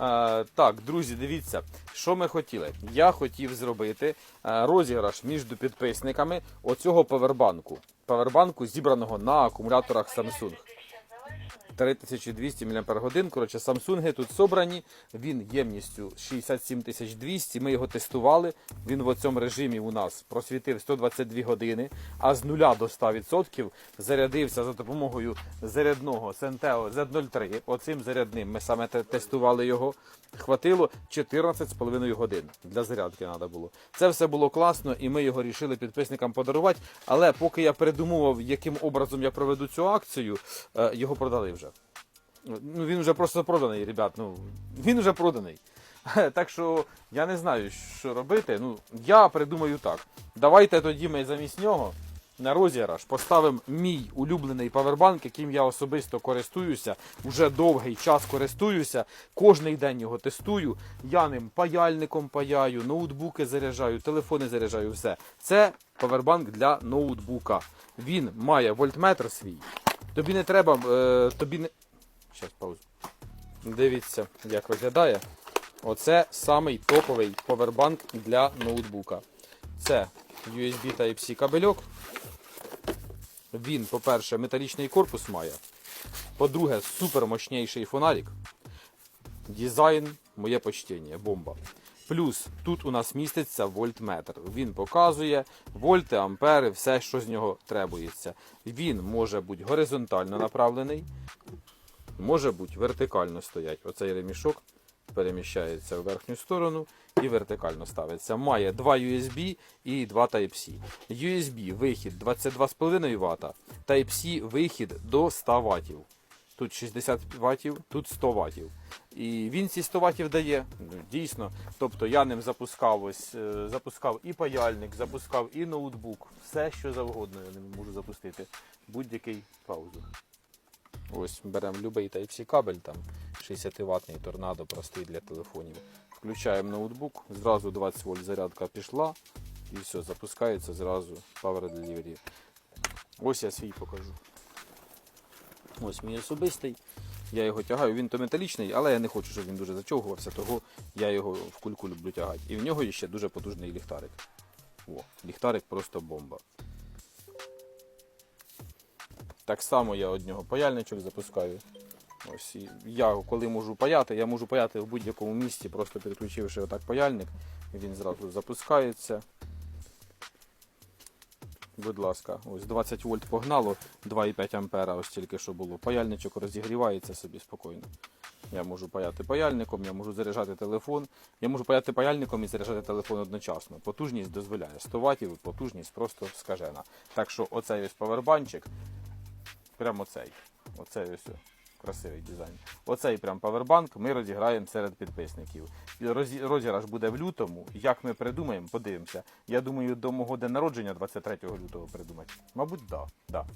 Е, так, друзі, дивіться, що ми хотіли. Я хотів зробити е, розіграш між підписниками оцього павербанку. Павербанку, зібраного на акумуляторах Samsung. 3200 мАч. Коротше, Самсунги тут собрані. Він ємністю 67200. Ми його тестували. Він в цьому режимі у нас просвітив 122 години, а з 0 до 100% зарядився за допомогою зарядного Senteo Z03. Оцим зарядним ми саме тестували його. Хватило 14,5 годин для зарядки треба було. Це все було класно, і ми його рішили підписникам подарувати. Але поки я передумував, яким образом я проведу цю акцію, е, його продали вже. Ну, він вже просто проданий, ребят. Ну, він вже проданий. Так що я не знаю, що робити. Ну, я придумаю так. Давайте тоді ми замість нього на розіграш поставимо мій улюблений павербанк, яким я особисто користуюся, вже довгий час користуюся, кожний день його тестую. Я ним паяльником паяю, ноутбуки заряджаю, телефони заряджаю, все. Це павербанк для ноутбука. Він має вольтметр свій. Тобі не треба, е, тобі не. Щас паузу. Дивіться, як виглядає. Оце самий топовий повербанк для ноутбука. Це USB Type-C кабельок. Він, по-перше, металічний корпус має. По-друге, супер мощніший фонарик. Дизайн, моє почтення, бомба. Плюс тут у нас міститься вольтметр. Він показує вольти, ампери, все, що з нього требується. Він може бути горизонтально направлений, може бути вертикально стоять. Оцей ремішок переміщається в верхню сторону і вертикально ставиться. Має два USB і два Type-C. USB вихід 22,5 Вт, Type-C вихід до 100 Вт. Тут 60 Вт, тут 100 Вт. І він ці 100 Вт дає, ну, дійсно. Тобто я ним запускав ось, е, запускав і паяльник, запускав і ноутбук, все що завгодно я ним можу запустити. Будь-який паузу. Ось беремо будь-який Type-C кабель, там 60 ватний торнадо простий для телефонів. Включаємо ноутбук, зразу 20 вольт зарядка пішла і все, запускається зразу Power Delivery. Ось я свій покажу. Ось мій особистий. Я його тягаю, він то металічний, але я не хочу, щоб він дуже зачовгувався, того я його в кульку люблю тягати. І в нього є ще дуже потужний ліхтарик. О, ліхтарик просто бомба. Так само я од нього паяльничок запускаю. Ось я коли можу паяти, я можу паяти в будь-якому місці, просто підключивши отак паяльник, він зразу запускається. Будь ласка, ось 20 вольт погнало, 2,5 ампера, ось тільки що було. Паяльничок розігрівається собі спокійно. Я можу паяти паяльником, я можу заряджати телефон. Я можу паяти паяльником і заряджати телефон одночасно. Потужність дозволяє 100 Вт, потужність просто скажена. Так що оцей ось павербанчик, прямо цей. Оцей ось. Красивий дизайн. Оцей прям павербанк ми розіграємо серед підписників. Розіграш буде в лютому. Як ми придумаємо, подивимося. Я думаю, до мого дня народження 23 лютого придумати. Мабуть, да. да.